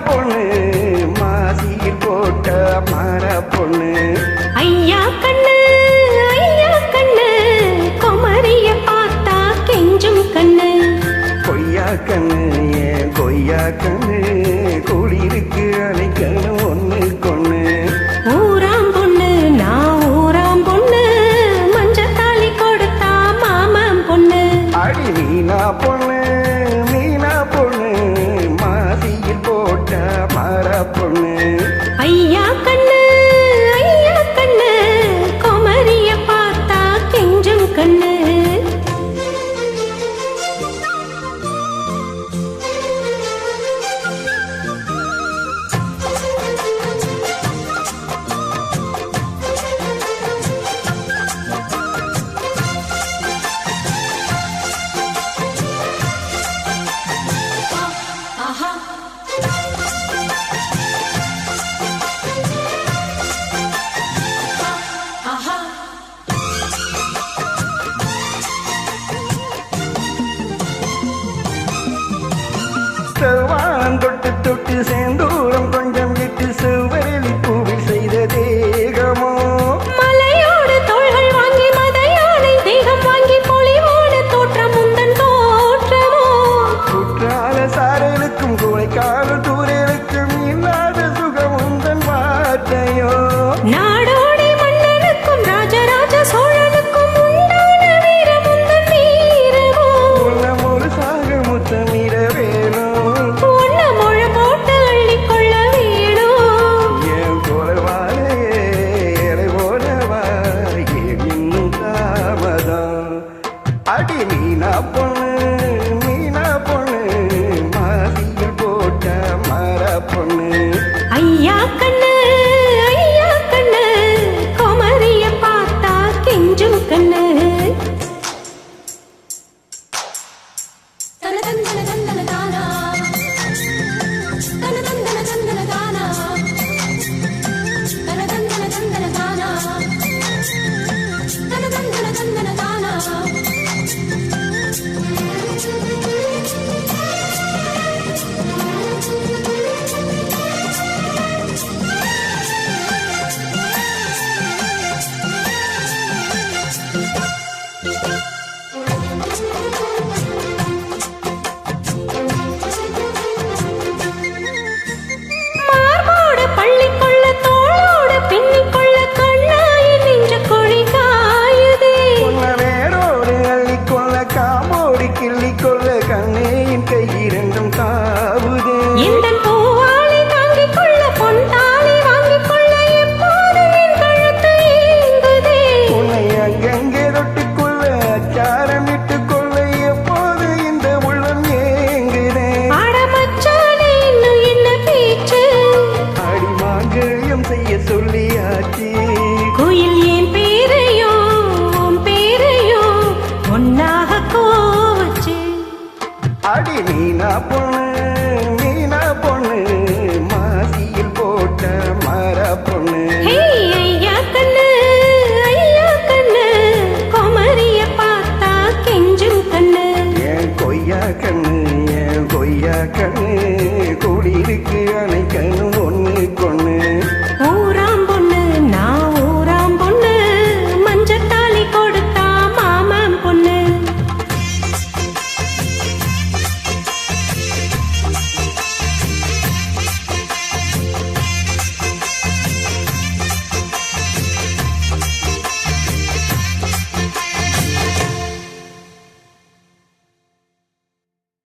பொண்ணு மாசியில் போட்ட மர பொண்ணு ஐயா கண்ணு ஐயா கண்ணு குமரிய பார்த்தா கெஞ்சும் கண்ணு. கொய்யா கண்ணு ஏன் கொய்யா கண்ணு? செவ்வான் தொட்டு தொட்டு சேந்தூரம் கொஞ்சம் விட்டு செவ்வரளி பூவில் செய்த தேகமோ? மலையோடு தோள்கள் வாங்கி மதையானை தேகம் வாங்கி பொலிவோடு தோற்றம் முந்தன் தோற்றமோ? குற்றால சாரலுக்கும் கோழைக்கால தூரலுக்கும் இல்லாத அடி நீனா பொண்ணு